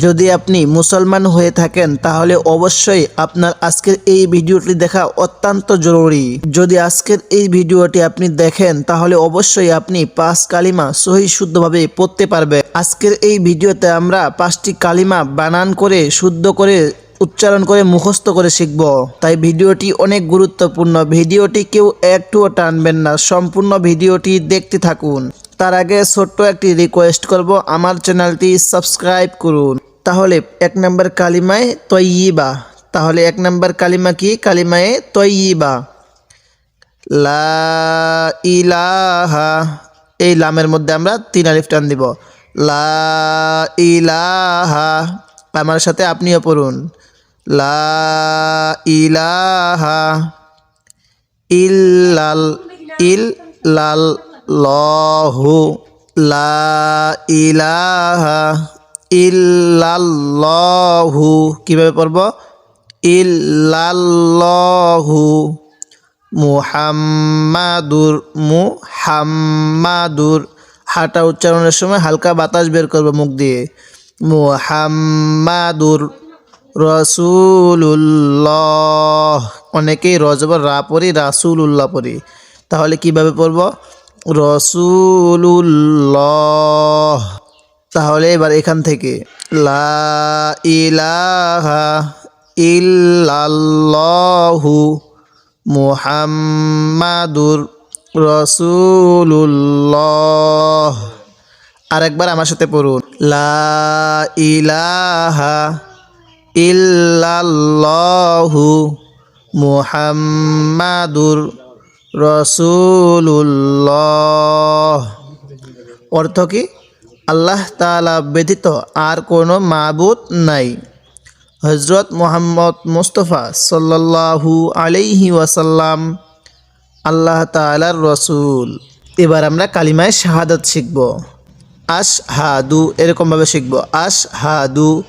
যদি আপনি মুসলমান হয়ে থাকেন, তাহলে অবশ্যই আপনার আজকের এই ভিডিওটি দেখা অত্যন্ত জরুরি। যদি আজকের এই ভিডিওটি আপনি দেখেন, তাহলে অবশ্যই আপনি পাঁচ কালিমা সহি শুদ্ধভাবে পড়তে পারবে। আজকের এই ভিডিওতে আমরা পাঁচটি কালিমা বানান করে, শুদ্ধ করে, উচ্চারণ করে, মুখস্থ করে শিখব। তাই ভিডিওটি অনেক গুরুত্বপূর্ণ। ভিডিওটি কেউ একটুও টানবেন না। সম্পূর্ণ ভিডিওটি দেখতে থাকুন। তার আগে ছোট্ট একটি রিকোয়েস্ট করব। আমার চ্যানেলটি সাবস্ক্রাইব করুন। তাহলে এক নম্বর কালিমায় তৈয়িবা। তাহলে এক নম্বর কালিমা কি? কালিমায়ে তৈয়িবা। লা ইলাহা। এই লামের মধ্যে আমরা তিন আলিফ টান দিব। লা ইলাহা। আমার সাথে আপনিও পড়ুন। লা ইলাহা। ইল্লাল ইল্লাল লহু লা ইলাহা কীভাবে পড়ব? ইল্লাল্লাহু মুহাম্মাদুর মুহাম্মাদুর। হাটা উচ্চারণের সময় হালকা বাতাস বের করবে মুখ দিয়ে। মুহাম্মাদুর রসুল্লাহ অনেকেই রজবর রা পড়ি, রাসুলুল্লাহ পড়ি। তাহলে কীভাবে পড়ব? রসুলুল্লাহ। তাহলে এবার এখান থেকে, লা ইলাহা মুহাম্মাদুর রসুল্লাহ আরেকবার আমার সাথে পড়ুন, লা ইলাহা মুহাম্মাদুর রসুল্লাহ অর্থ কি? আল্লাহ তাআলা ব্যতীত আর কোনো মাবুদ নাই। হজরত মোহাম্মদ মুস্তফা সাল্লাল্লাহু আলাইহি ওয়াসাল্লাম আল্লাহ তাআলার রসুল। এবার আমরা কালিমায় শাহাদাত শিখব। আশ হাদু এরকমভাবে শিখব। আশ হাদু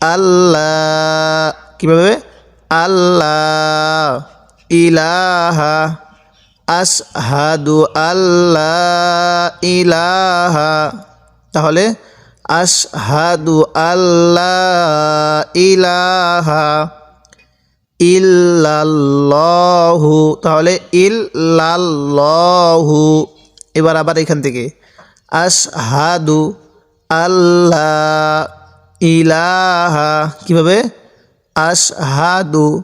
আল্লাহ, কীভাবে? আল্লাহ, ইলাহা আশ হাদু আল্লাহ ইলাহা। তাহলে, আশহাদু আল্লাহ ইলাহা ইল্লাল্লাহু। তাহলে, ইল্লাল্লাহু। এবার আবার এখান থেকে। আশহাদু আল্লাহ ইলাহা। কীভাবে? আশহাদু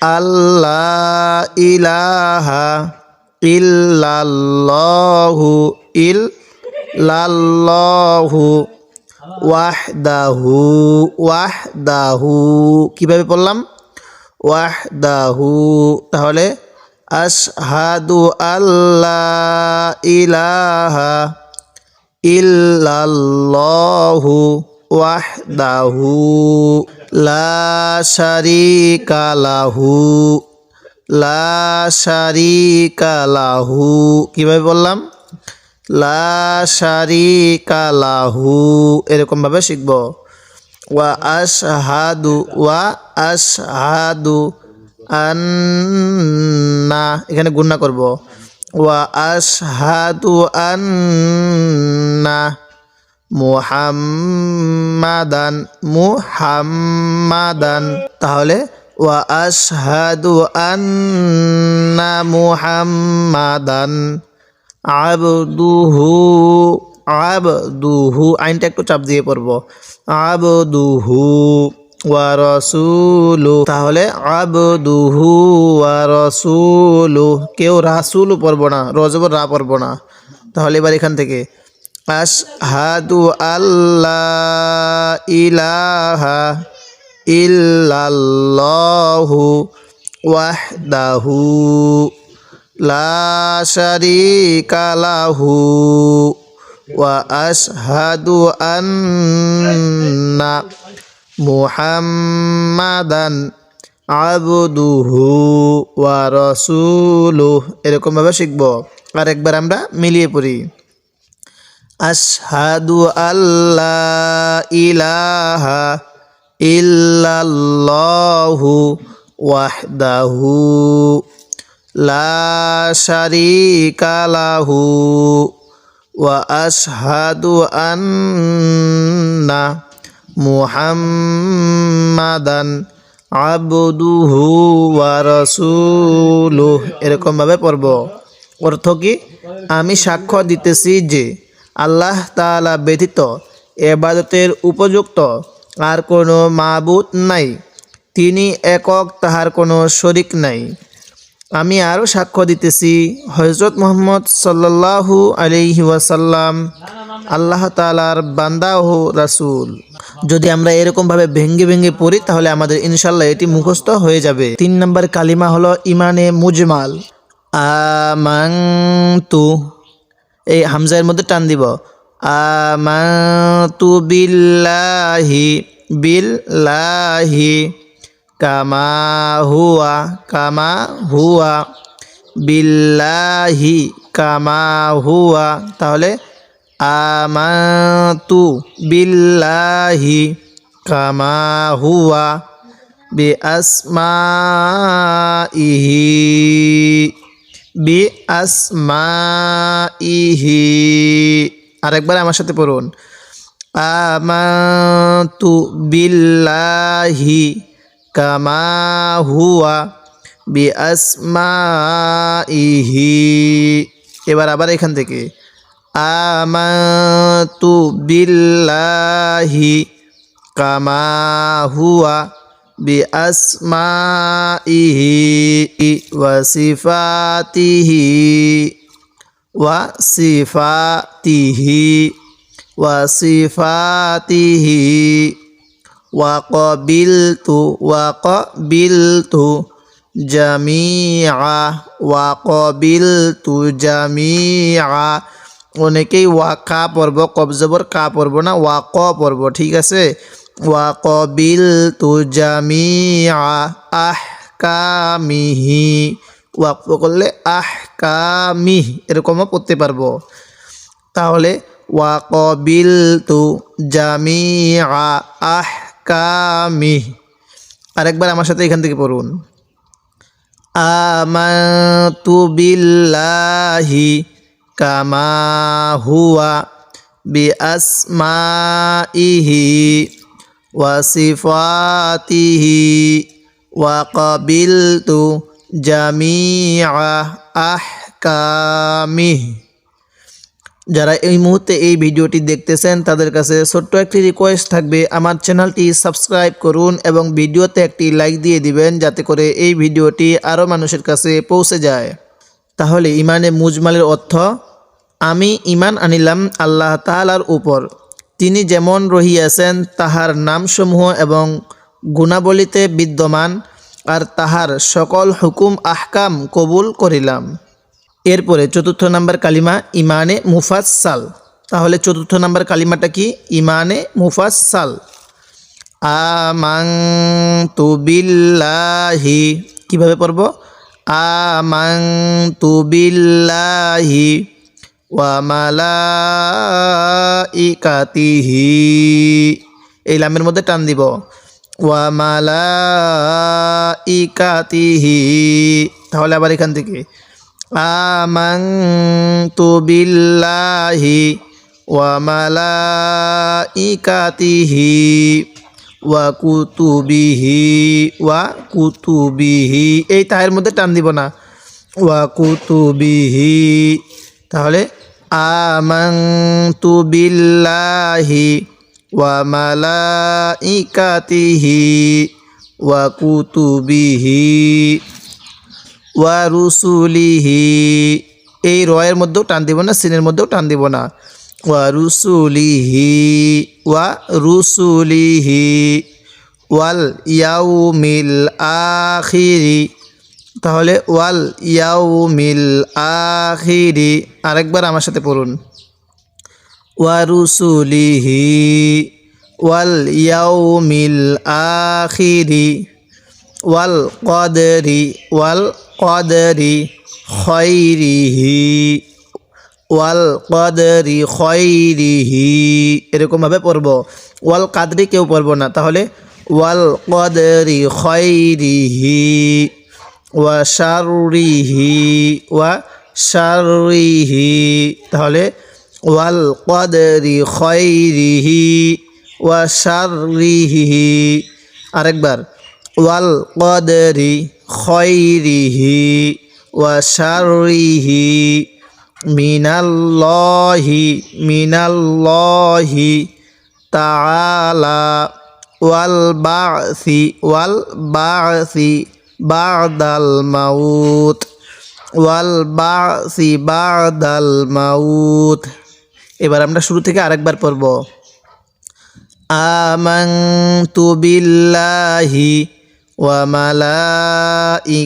আল্লাহ ইলাহা। ইল্লাল্লাহু ইল লাল্লাহু ওয়াহদাহু ওয়াহদাহু। কীভাবে পড়লাম? ওয়াহদাহু। তাহলে আশহাদু আল্লাহ ইলাহা ইল্লাল্লাহু ওয়াহদাহু। লা শারিকা লাহু। লা শারিকা লাহু, কীভাবে বললাম? লা শারিকা লাহু এরকমভাবে শিখব। ওয়া আশহাদু ওয়া আশহাদু আন্না, এখানে গুণনা করব। ওয়া আশহাদু আন্না মুহাম্মাদান মুহাম্মাদান, তাহলে ওয়া আশহাদু আন্না মুহাম্মাদান আবদুহু আইনটা একটু চাপ দিয়ে পড়ব। আবদুহু ওয়া রসুলু তাহলে আবদুহু ওয়া রসুলু কেউ রাসুলু পড়ব না রজবর রা পড়ব না। তাহলে এবার এখান থেকে। আশহাদু আল্লাহ ইলাহা ইল্লাল্লাহু ওয়াহদাহু লা শারিকা লাহু ওয়া আশহাদু আন্না মুহাম্মাদান আবদুহু ওয়া রাসূলুহু। এরকমভাবে শিখব। আর একবার আমরা মিলিয়ে পড়ি। আশহাদু আল্লাহ ইলাহা ইল্লাল্লাহু ওয়াহদাহু লা লাহু ওয়া আন্না মুহাম্মাদান আবদুহু ওয়া রাসূলুহ। এরকম ভাবে পড়ব। অর্থ কি? আমি সাক্ষ্য দিতেছি যে আল্লাহ তাআলা ব্যতীত এবাদতের উপযুক্ত আর কোনো মাবুদ নাই। তিনি একক, তাহার কোনো শরিক নাই। আমি আরও সাক্ষ্য দিতেছি হজরত মোহাম্মদ সাল্লাল্লাহু আলাইহি ওয়াসাল্লাম আল্লাহ তালার বান্দা ও রাসূল। যদি আমরা এরকমভাবে ভেঙ্গে ভেঙ্গে পড়ি, তাহলে আমাদের ইনশাল্লাহ এটি মুখস্থ হয়ে যাবে। তিন নম্বর কালিমা হলো ইমানে মুজমাল। আমান্তু। এই হামজার মধ্যে টান দিব। আমান্তু বিল্লাহি বিল্লাহি কামা হুয়া কামা হুয়া বিল্লাহি কামা হুয়া তাহলে আমাতু বিল্লাহি কামা হুয়া বি আসমাইহি বি আসমাইহি আরেকবার আমার সাথে পড়ুন। আমাতু বিল্লাহি কামা হুয়া বি আসমাইহি এবার আবার এখান থেকে। আমাতু বিল্লাহি কামা হুয়া বি আসমাইহি ওয়া সিফাতিহি। ওয়া সিফাতিহি ওয়া সিফাতিহি وقبلت وقبلت জামিআ وقبلت জামিআ অনেকেই ওয়াকা পর্ব কবজবর কা পর্ব না ওয়াক পর্ব ঠিক আছে ওয়াকবিলতু জামিআ আহকামিহি ওয়াকফ করলে আহকামিহ এরকমও পড়তে পারব। তাহলে, ওয়াকবিলতু জামিআ আহ কামি আরেকবার আমার সাথে এখান থেকে পড়ুন। আমাতু বিল্লাহি কামা হুয়া বি আসমাইহি ওয়া সিফাতিহি ওয়া কাবিলতু যারা এই মুহূর্তে এই ভিডিওটি দেখতেছেন, তাদের কাছে ছোট্ট একটি রিকোয়েস্ট থাকবে। আমার চ্যানেলটি সাবস্ক্রাইব করুন এবং ভিডিওতে একটি লাইক দিয়ে দিবেন, যাতে করে এই ভিডিওটি আরও মানুষের কাছে পৌঁছে যায়। তাহলে ইমানে মুজমালের অর্থ, আমি ইমান আনিলাম আল্লাহ তালার উপর। তিনি যেমন রহিয়াছেন, তাহার নামসমূহ এবং গুণাবলীতে বিদ্যমান। আর তাহার সকল হুকুম, আহকাম কবুল করিলাম। এরপরে চতুর্থ নাম্বার কালিমা ইমানে মুফাসাল তাহলে চতুর্থ নাম্বার কালিমাটা কি? ইমানে মুফাসাল আমাং তুবিল্লাহি কীভাবে পড়ব? আমাং তুবিল্লাহি ওয়ামালা ইকাতিহি এই লামের মধ্যে টান দিব। ওয়ামালা ইকাতিহি তাহলে আবার এখান থেকে। আমানতু বিল্লাহি ওয়া মালাইকাতিহি ওয়া কুতুবিহি ওয়া কুতুবিহি। এই তাহের মধ্যে টান দিব না। ওয়া কুতুবিহি। তাহলে আমানতু বিল্লাহি কুতুবিহি ওয়া রুসুলিহি এই রয়ের মধ্যেও টান দিব না, সিনের মধ্যেও টান দিব না। ওয়া রুসুলিহি ওয়া রুসুলিহি ওয়াল ইয়াউমিল আখিরি তাহলে ওয়াল ইয়াউমিল আখিরি আরেকবার আমার সাথে পড়ুন। আখিরি ওয়াল কদরি ওয়াল কদরি খৈরিহি ওয়াল কদরি খৈরিহি এরকমভাবে পড়ব। ওয়াল কাদরি কেউ পড়ব না, তাহলে ওয়াল কদরি খৈরিহি ওয়া শারুরিহি ওয়া শারুরিহি তাহলে ওয়াল কদরি খৈরিহি ওয়া শাররিহি আরেকবার ওয়াল কদরি খৈরিহি ওয়া শাররিহি মিনাল্লাহি মিনাল্লাহি তাআলা ওয়াল বাসি ওয়াল বাসি বাদাল মাউত ওয়াল বাসি বাদাল মাউত এবার আমরা শুরু থেকে আরেকবার পড়ব। আমানতু বিল্লাহি ওয়া মালাইকাতিহি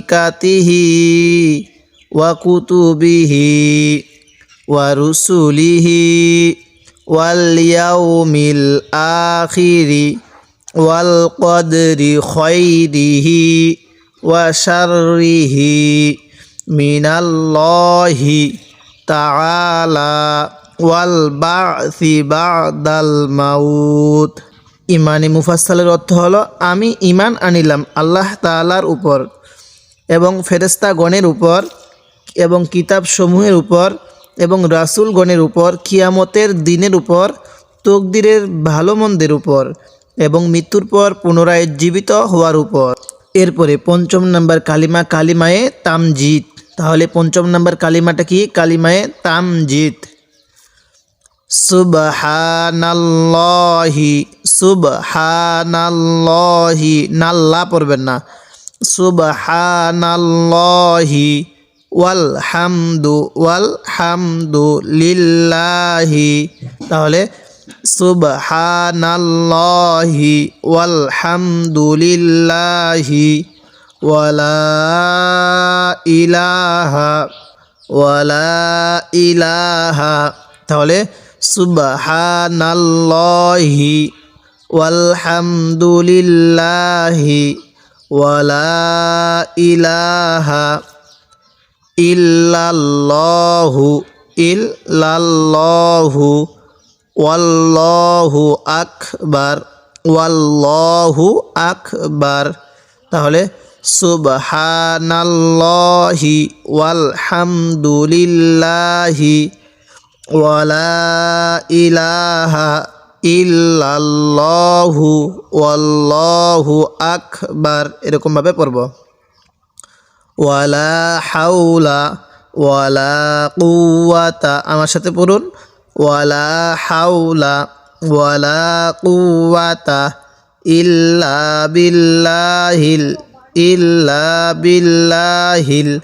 ওয়া কুতুবিহি ওয়া রুসুলিহি ওয়াল ইয়াউমিল আখিরি ওয়াল কদরি খৈরিহি ওয়া শাররিহি মিনাল্লাহি তাআলা। ওয়াল বাসি বাদাল মাউত। ইমানি মুফাসসালের অর্থ হলো, আমি ইমান আনিলাম আল্লাহ তাআলার উপর এবং ফেরেস্তাগণের উপর এবং কিতাব সমূহের উপর এবং রাসূলগণের উপর, কিয়ামতের দিনের উপর, তকদিরের ভালো মন্দের উপর এবং মৃত্যুর পর পুনরায় জীবিত হওয়ার উপর। এরপরে পঞ্চম নাম্বার কালিমা, কালিমায়ে তামজিদ। তাহলে পঞ্চম নাম্বার কালিমাটা কি? কালিমায়ে তামজিদ। সুবহানাল্লাহি সুবহানাল্লাহি নাল্লা পড়বেন না। সুবহানাল্লাহি ওয়াল হামদু ওয়াল হামদু লিল্লাহি তাহলে সুবহানাল্লাহি ওয়াল হামদু লিল্লাহি ওয়ালা ইলাহা ওয়ালা ইলাহা তাহলে সুবহানাল্লাহি ওয়ালহামদুলিল্লাহি ওয়ালা ইলাহা ইল্লাল্লাহু ইল্লাল্লাহু ওয়াল্লাহু আকবার ওয়াল্লাহু আকবার তাহলে সুবহানাল্লাহি ওয়ালহামদুলিল্লাহি ওয়ালা ইলাহা ইল্লাল্লাহু ওয়াল্লাহু আকবার। এরকমভাবে পড়ব। ওয়ালা হাউলা ওয়ালা কুওয়াতা। আমার সাথে পড়ুন। ওয়ালা হাউলা ওয়ালা কুওয়াতা ইল্লা বিল্লাহিল ইল্লা বিল্লাহিল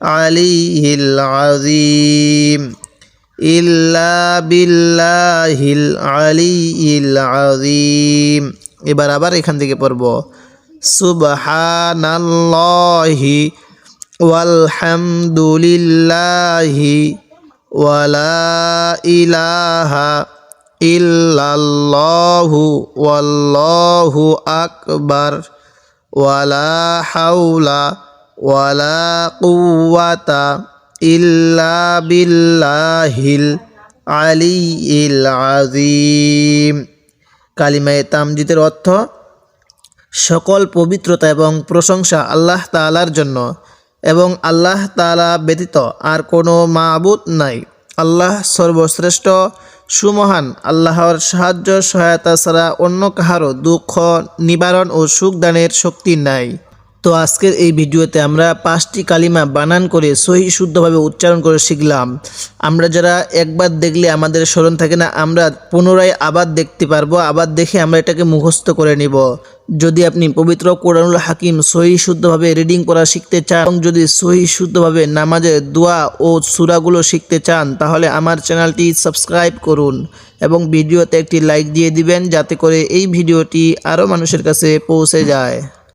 আলিহিল আযীম। ইল্লা বিল্লাহিল আলিয়িল আযীম। এবার আবার এখান থেকে পড়ব। সুবহানাল্লাহি ওয়ালহামদুলিল্লাহি ওয়ালা ইলাহা ইল্লাল্লাহু ওয়াল্লাহু আকবার ওয়ালা হাওলা ওয়ালা কুওয়াতা ইল্লা বিল্লাহিল আলিয়িল আযীম। কালিমায়ে তামজিদের অর্থ, সকল পবিত্রতা এবং প্রশংসা আল্লাহ তাআলার জন্য এবং আল্লাহ তাআলা ব্যতীত আর কোনো মাবুদ নাই। আল্লাহ সর্বশ্রেষ্ঠ, সুমহান, আল্লাহর সাহায্য, সহায়তা ছাড়া অন্য কাহারও দুঃখ, নিবারণ ও সুখ দানের শক্তি নাই। তো আজকের এই ভিডিওতে আমরা পাঁচটি কালিমা বানান করে সহি শুদ্ধভাবে উচ্চারণ করে শিখলাম। আমরা যারা একবার দেখলে আমাদের স্মরণ থাকে না, আমরা পুনরায় আবার দেখতে পারব, আবার দেখে আমরা এটাকে মুখস্থ করে নিব। যদি আপনি পবিত্র কোরআনুল হাকিম সহি শুদ্ধভাবে রিডিং করা শিখতে চান এবং যদি সহি শুদ্ধভাবে নামাজের দোয়া ও সুরাগুলো শিখতে চান, তাহলে আমার চ্যানেলটি সাবস্ক্রাইব করুন এবং ভিডিওতে একটি লাইক দিয়ে দিবেন, যাতে করে এই ভিডিওটি আরও মানুষের কাছে পৌঁছে যায়।